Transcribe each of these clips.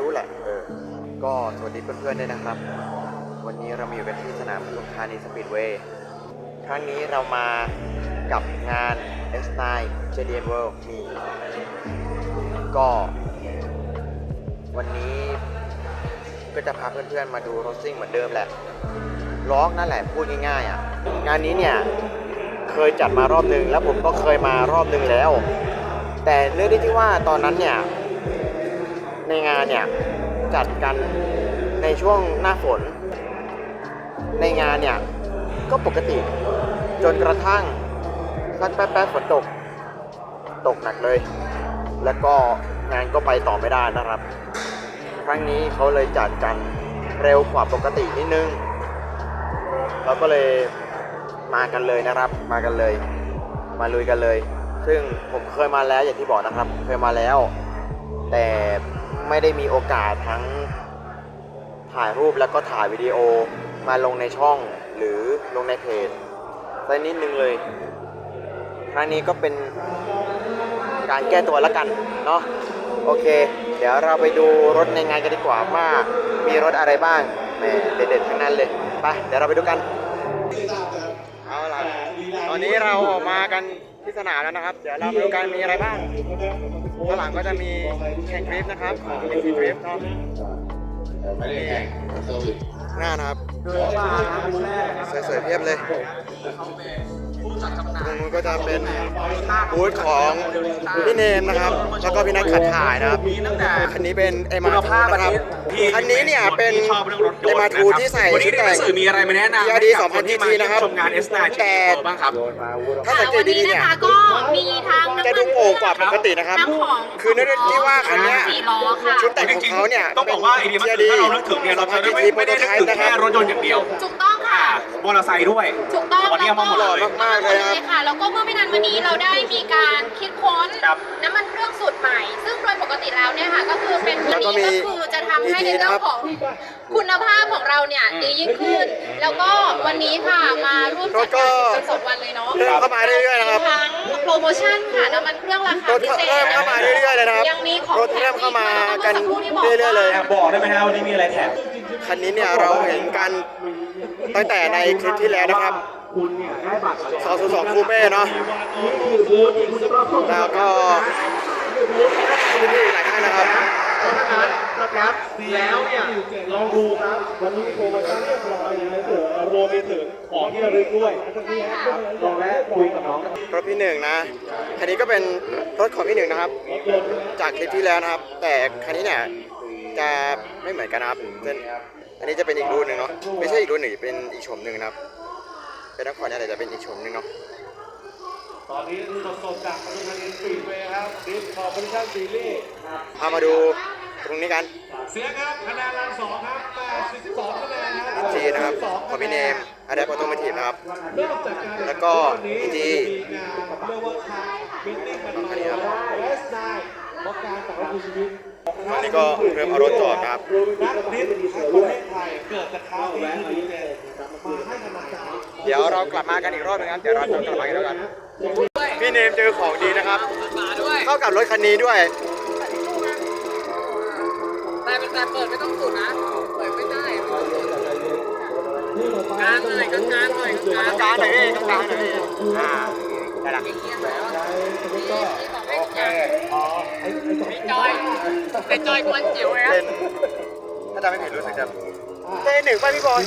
รู้แหละเออก็สวัสดีเพื่อนๆด้วยนะครับ วันนี้เรามาอยู่กันที่สนามปทุมธานีสปีดเวย์ครั้งนี้เรามากับงาน S9 JDN World มีก็ วันนี้ก็จะพาเพื่อนๆมาดูรถซิ่งเหมือนเดิมแหละล็อกนั่นแหละพูดง่ายๆอะงานนี้เนี่ยเคยจัดมารอบนึง แล้วผมก็เคยมารอบนึงแล้ว แต่เรื่องที่ว่าตอนนั้นเนี่ย ในงานเนี่ยจัดกันในช่วงหน้าฝน ในงานเนี่ยก็ปกติจนกระทั่งสักแป๊บๆฝนตก ตกหนักเลย แล้วก็งานก็ไปต่อไม่ได้นะครับ ครั้งนี้เขาเลยจัดกันเร็วกว่าปกตินิดนึง เราก็เลยมากันเลยนะครับ มากันเลย มาลุยกันเลย ซึ่งผมเคยมาแล้วอย่างที่บอกนะครับ เคยมาแล้ว แต่ ไม่ได้มีโอกาสทั้งถ่ายรูปแล้วก็ถ่ายวิดีโอมาลงในช่องหรือลงในเพจสักนิดนึงเลยครั้งนี้ก็เป็นการแก้ตัวล้วกันเนาะโอเค เดี๋ยวเราไปดูรถในงานกันดีกว่าว่ามีรถอะไรบ้างแหมเด็ดๆทั้งนั้นเลยไปเดี๋ยวเราไปดูกันเอาล่ะตอนนี้เราออกมากันที่สนามแล้วนะครับ เดี๋ยวเราไปดูกันมีอะไรบ้าง ข้างหลังก็จะมีแข่งดริฟต์นะครับเป็นดริฟต์เนาะหน้านะครับสวยๆเพียบเลย ตรงนู้นก็จะเป็นบูธของพี่เนมนะครับ แล้วก็พี่นัทขัดถ่ายนะครับ คันนี้เป็นเอมาทูนะครับ คันนี้เนี่ยเป็นชอบเรื่องรถยเอนต์มานะทูครับที่ใส่วันนี้ชุดในหแต่นังงสือมีอะไรมาแนะนำ TRD ให้กับคนที่มา2000นะครับชมงาน S9 แต่บ้างครับ ถ้าสังเกตวันดีนี้ๆเนี่ยนะคะก็มีทั้งน้ำมันจะดูโป่งกว่าปกตินะครับน้ำของคือเนื่องที่ว่าคันเนี้ยสี่ล้อค่ะชุดแต่งของเขาเนี่ยต้องบอกว่าไอเดียมันคือถ้าเรานึกถึงเนี่ยเราจะไม่ไม่ได้นึกถึงแค่รถยนต์อย่างเดียวถูกต้องค่ะ อ่ามอเตอร์ไซค์ด้วย ถูกต้องวันนี้เอามาหมดเลยหล่อมากๆเลยครับ ค่ะ แล้วก็เมื่อไม่นานวันนี้เราได้มีการคิดค้นครับ น้ำมันเครื่องสูตรใหม่ ซึ่งโดยปกติแล้วเนี่ยค่ะ ก็คือเป็นตัวแล้วก็มีนี้ก็คือจะทำให้ในดีๆเรื่นะอครังบของคุณภาพของเราเนี่ยดียิ่งขึ้น แล้วก็วันนี้ค่ะมาร่วมจัดงานเป็นสดวันเลยเนาะเพิ่มเข้ามาเรื่อยๆนะครับมีทั้งโปรโมชั่นค่ะน้ำมันเครื่องราคารถพิเศษเพิ่มเข้ามาเรื่อยๆเลยนะครับยังมีของรถเพิ่มเข้ามากันแถมอีกเรื่อยๆเลย แอบบอกได้ไหมฮะวันนี้มีอะไรแถม คันนี้เนี่ยเราเห็นกัน ตั้งแต่ในคลิปที่แล้วนะครับ202คูเป้เนาะแล้วก็พี่ๆหลายท่านนะครับนะครับแล้วเนี่ยลองดูครับวันนี้โปรโมชั่นเรียบร้อยนะเสือรวมไปถึงของที่ระลึกด้วยลองแวะคุยกับน้องรถพี่หนึ่งนะคันนี้ก็เป็นรถของพี่หนึ่งนะครับ จากคลิปที่แล้วนะครับ แต่คันนี้เนี่ยจะไม่เหมือนกันนะครับเป็น อันนี้จะเป็นอีกรุ่นหนึ่งเนาะไม่ใช่อีกรุ่นหนึ่งเป็นอีกโฉมหนึ่งนะครับเป็นนักขวัญเนี่ยแต่จะเป็นอีกโฉมหนึ่งเนาะตอนนี้สดๆจากปทุมธานีสปีดเวย์ครับดิสคอร์ปอเรชั่นซีรีส์ครับพามาดูตรงนี้กัน เสียครับคะแนนรันสองครับ82คะแนนครับจีนะครับของพี่เนมอเดปออโตมทีฟนะครับเริ่มจากการแล้วก็วันนี้ PG มีงานเรียกว่าคาร์มิทติ้งมันอัมานนี้ครับเอสไน เพราะการต่อสู้ชีวิตอันนี้ก็เริ่มเอารถจอดครับนักดิสทั้งประเทศไทยเกิดจากเขาที่ดีเด่นมาให้กำลังใจเดี๋ยวเรากลับมากันอีกรอบหนึงครับ เดี๋ยวเราจะกลับมากันแล้วกันพี่เนมเจอของดีนะครับ เข้ากับรถคันนี้ด้วย แต่แต่เปิดไม่ต้องสุดนะ เปิดไม่ได้กลางหน่อยกลางกลางหน่อยกลางกลางหน่อยพี่กลางหน่อยพี่อ่าได้ละ ม่จอยเป็นจอยกวนจิ๋วเป็นถ้าจำไม่ผิดรู้สึกจะเตหนึ่งป่ะพี่บอล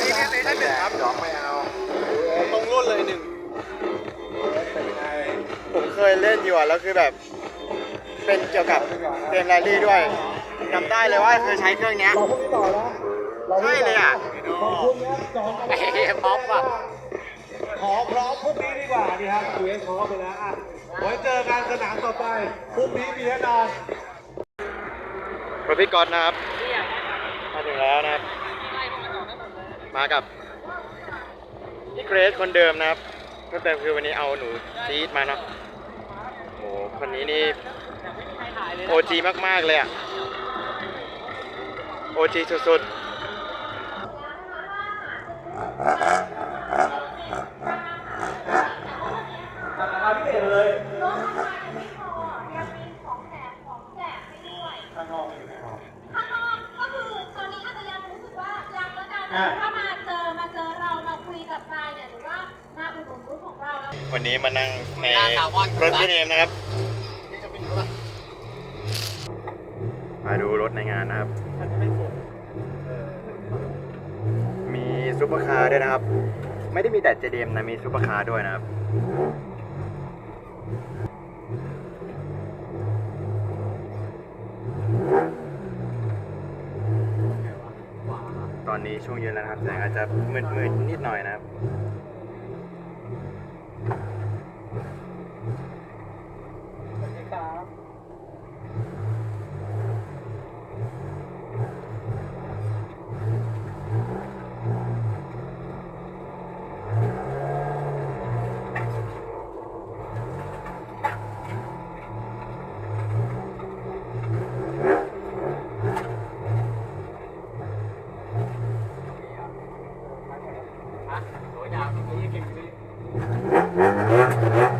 นี่แค่เตหนึ่งครับสองไม่เอาตรงรุ่นเลยหนึ่งผมเคยเล่นอยู่อะแล้วคือแบบ เป็นเกี่ยวกับเกมแรลลี่ด้วยจำได้เลยว่าเคยใช้เครื่องเนี้ยใช่เลยอะไอ้ป๊อปอะขอพร้อมพรุ่งนี้ดีกว่านี่ครับคุยขอไปแล้วอะ ไว้เจอกันสนามต่อไปพรุ่งนี้มีแน่นอนรถพี่ก๊อตนะครับ มาถึงแล้วนะครับ มากับพี่เกรซคนเดิมนะครับเพิ่มเติมคือวันนี้เอาหนูจี๊ดมาเนาะโอ้โหคนนี้นี่โอจีมาก ๆ เลยอะโอจีสุด ๆ ข้างนอกก็คือตอนนี้อาจจะยังรู้สึกว่ายังแล้วกัน อะ ถ้ามาเจอมาเจอเรามาคุยกับนายเนี่ยหรือว่ามาอุดหนุนบูธของเราแล้ว วั นนี้มานั่งในหน้าแซลมอนรถพี่เนมนะครับ มาดูรถในงานนะครับ มีซุปเปอร์คาร์ด้วยนะครับ ไม่ได้มีแต่เจเดมนะมีซุปเปอร์คาร์ด้วยนะครับตอนนี้ช่วงเย็นแล้วนะครับแสงอาจจะมืดๆนิดหน่อยนะครับ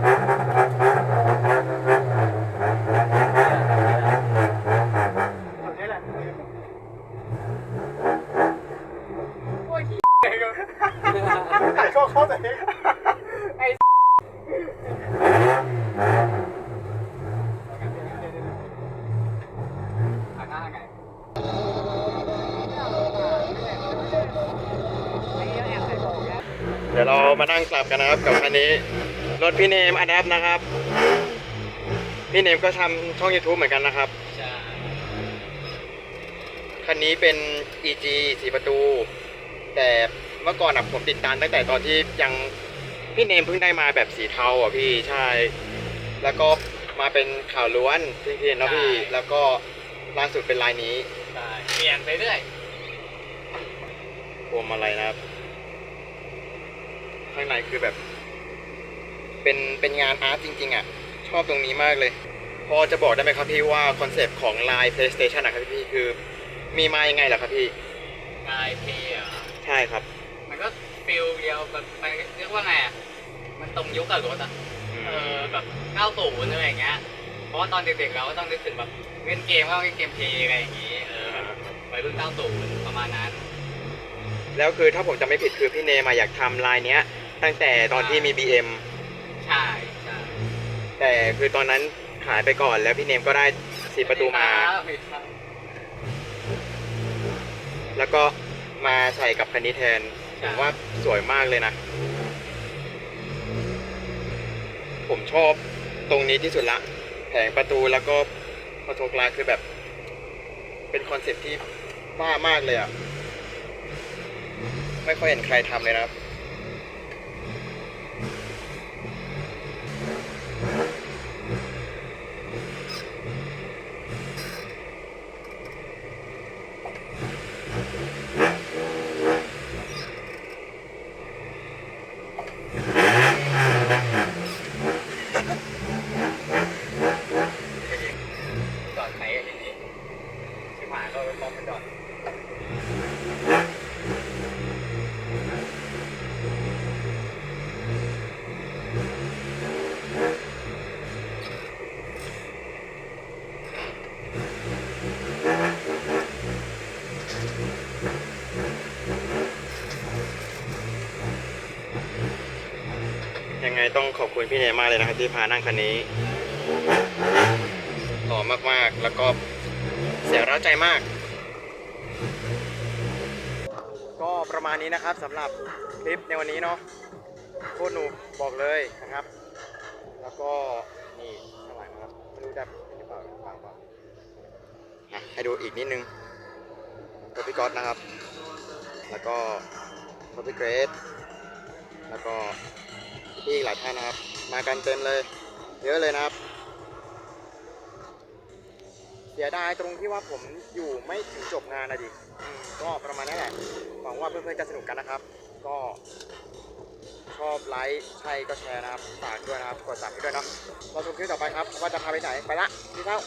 เบกันนะครับกับคันนี้รถพี่เนมอ d ด p นะครับ พี่เนมก็ทำช่อง YouTube เหมือนกันนะครับ ใช่คันนี้เป็น EG สีประตู แต่เมื่อก่อนอะผมติดตามตั้งแต่ตอนที่ยังพี่เนมเพิ่งได้มาแบบสีเทาอะพี่ใช่ แล้วก็มาเป็นข่าวล้วนที่เห็นเนาะพี่ แล้วก็ล่าสุดเป็นลายนี้ใช่เปลี่ยนไปเรื่อยพวงมาลัยนะครับ ข้างในคือแบบ เป็นเป็นงานอาร์ตจริง ๆ อะ ชอบตรงนี้มากเลย พอจะบอกได้ไหมครับพี่ว่าคอนเซปต์ของลาย PlayStation นะครับพี่คือ มีมายังไงเหรอครับพี่กายเพย์อะใช่ครับ มันก็ฟิลเดียวแบบมันเรียกว่าไงอะมันตรงยุคกับรถอะเออแบบ90อะไรอย่างเงี้ยเพราะว่าตอนเด็กๆเราก็ต้องนึกถึงแบบเล่นเกมก็ต้องเล่นเกมเพย์อะไรอย่างงี้เออแบบวัยรุ่น90ประมาณนั้นแล้วคือถ้าผมจำไม่ผิดคือพี่เนมาอยากทำลายเนี้ย ตั้งแต่ตอนที่มี BM ใช่ใช่แต่คือตอนนั้นหายไปก่อนแล้วพี่เนมก็ได้สีประตูมาผิดครับแล้วก็มาใส่กับคันนี้แทนผมว่าสวยมากเลยนะ ผมชอบตรงนี้ที่สุดละ แผงประตูแล้วก็ประตูกลางคือแบบ เป็นคอนเซ็ปต์ที่บ้ามากเลยอะ่ะ ไม่ค่อยเห็นใครทำเลยนะครับ จอดไหนอย่างนี้ชิบหายก็ไปป้อมไปจอด ยั งไงต้องขอบคุณพี่เนมากเลยนะครับที่พานั่งคันนี้หล่อมากๆ แล้วก็เสียงร้าใจมาก ก็ประมาณนี้นะครับสำหรับคลิปในวันนี้เนาะโคตรหนุกบอกเลยนะครับ แล้วก็นี่ข้างหลังนะครับไม่รู้จะเห็นหรือเปล่าฟังเปล่าอะให้ดูอีกนิดนึงรถพี่ก๊อตนะครับ แล้วก็รถพี่เกรซแล้วก็ พี่หลายท่านนะครับ มากันเต็มเลย เยอะเลยนะครับ เสียดายตรงที่ว่าผมอยู่ไม่ถึงจบงานนะดิก็ประมาณนี้แหละ หวังว่าเพื่อนๆจะสนุกกันนะครับ ก็ชอบไลค์ใช่ก็แชร์นะครับ ฝากด้วยนะครับ กดซับให้ด้วยเนาะเราชมคลิปต่อไปครับ ว่าจะพาไปไหน ไปละพี่เท่า